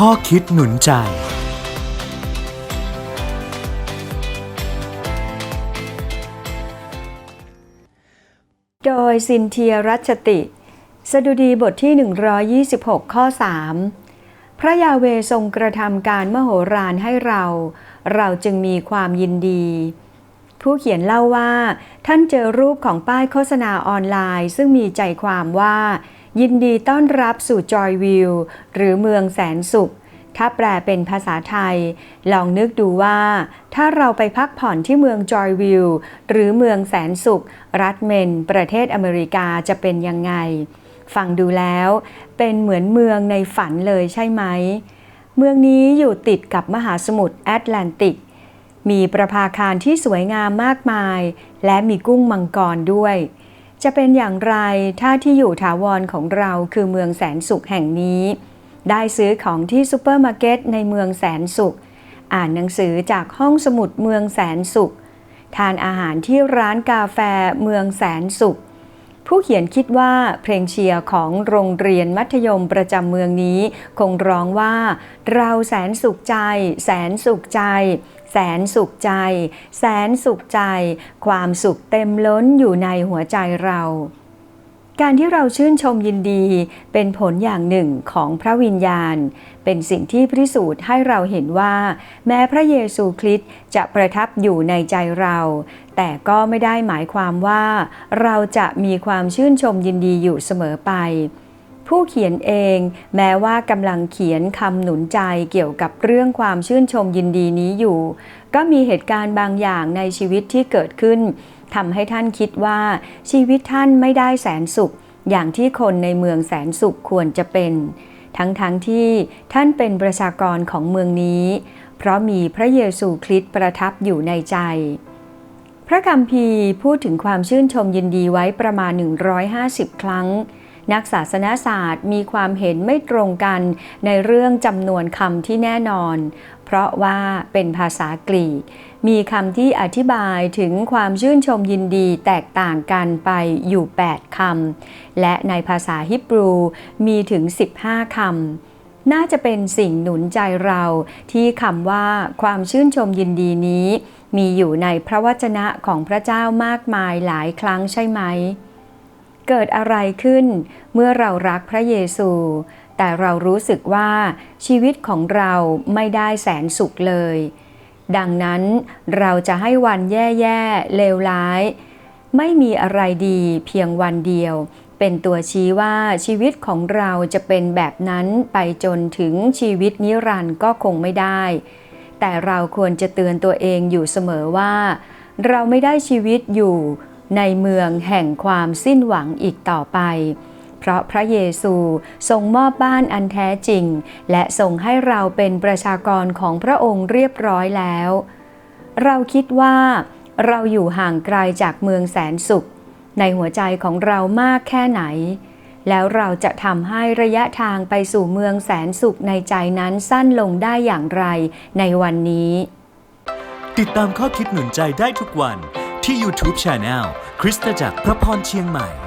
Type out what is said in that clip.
ข้อคิดหนุนใจ โดยซินเทียรัชติ สดุดีบทที่ 126 ข้อ 3 พระยาเวทรงกระทำการมโหฬารให้เรา เราจึงมีความยินดี ผู้เขียนเล่าว่า ท่านเจอรูปของป้ายโฆษณาออนไลน์ ซึ่งมีใจความว่า ยินดีต้อนรับสู่จอยวิวหรือเมืองแสนสุข ถ้าแปลเป็นภาษาไทย ลองนึกดูว่า ถ้าเราไปพักผ่อนที่เมืองจอยวิวหรือเมืองแสนสุข รัฐเมน ประเทศอเมริกาจะเป็นยังไง ฟังดูแล้ว เป็นเหมือนเมืองในฝันเลยใช่ไหม เมืองนี้อยู่ติดกับมหาสมุทรแอตแลนติก มีประภาคารที่สวยงามมากมาย และมีกุ้งมังกรด้วย จะเป็นอย่างไรถ้าที่อยู่ถาวรของเราคือเมืองแสนสุขแห่งนี้ ได้ซื้อของที่ซูเปอร์มาร์เก็ตในเมืองแสนสุข อ่านหนังสือจากห้องสมุดเมืองแสนสุข ทานอาหารที่ร้านกาแฟเมืองแสนสุข ผู้เขียนคิดว่าเพลงเชียร์ของโรงเรียนมัธยมประจำเมืองนี้ คงร้องว่า เราแสนสุขใจ แสนสุขใจ แสนสุขใจ แสนสุขใจ ความสุขเต็มล้นอยู่ในหัวใจเรา การที่เราชื่นชมยินดีเป็นผลอย่างหนึ่งของพระวิญญาณ เป็นสิ่งที่พิสูจน์ให้เราเห็นว่า แม้พระเยซูคริสต์จะประทับอยู่ในใจเรา แต่ก็ไม่ได้หมายความว่า เราจะมีความชื่นชมยินดีอยู่เสมอไป ผู้เขียนเองแม้ว่ากำลังเขียนคำหนุนใจเกี่ยวกับเรื่องความชื่นชมยินดีนี้อยู่ ก็มีเหตุการณ์บางอย่างในชีวิตที่เกิดขึ้น ทำให้ท่านคิดว่าชีวิตท่านไม่ได้แสนสุข อย่างที่คนในเมืองแสนสุขควรจะเป็น ทั้งๆทที่ท่านเป็นประชากรของเมืองนี้ เพราะมีพระเยซูคริสต์ประทับอยู่ในใจ พระคัมภีร์พูดถึงความชื่นชมยินดีไว้ประมาณ 150 ครั้ง นักศาสนศาสตร์มีความเห็นไม่ตรงกันในเรื่องจำนวนคำที่แน่นอน เพราะว่าเป็นภาษากรีก มีคำที่อธิบายถึงความชื่นชมยินดีแตกต่างกันไปอยู่ 8คำและในภาษาฮิบรูมีถึง 15คำน่าจะเป็นสิ่งหนุนใจเราที่คำว่าความชื่นชมยินดีนี้ มีอยู่ในพระวจนะของพระเจ้ามากมายหลายครั้งใช่ไหม เกิดอะไรขึ้น เมื่อเรารักพระเยซู แต่เรารู้สึกว่าชีวิตของเราไม่ได้แสนสุขเลย ดังนั้นเราจะให้วันแย่ๆเลวร้าย ไม่มีอะไรดีเพียงวันเดียว เป็นตัวชี้ว่าชีวิตของเราจะเป็นแบบนั้นไปจนถึงชีวิตนิรันดร์ก็คงไม่ได้ แต่เราควรจะเตือนตัวเองอยู่เสมอว่า เราไม่ได้ชีวิตอยู่ ในเมืองแห่งความสิ้นหวังอีกต่อไป เพราะพระเยซูทรงมอบบ้านอันแท้จริง และทรงให้เราเป็นประชากรของพระองค์เรียบร้อยแล้ว เราคิดว่า เราอยู่ห่างไกลจากเมืองแสนสุข ในหัวใจของเรามากแค่ไหน แล้วเราจะทำให้ระยะทางไปสู่เมืองแสนสุขในใจนั้นสั้นลงได้อย่างไรในวันนี้ ติดตามข้อคิดหนุนใจได้ทุกวัน ที่ YouTube Channel คริสตจักรพระพรเชียงใหม่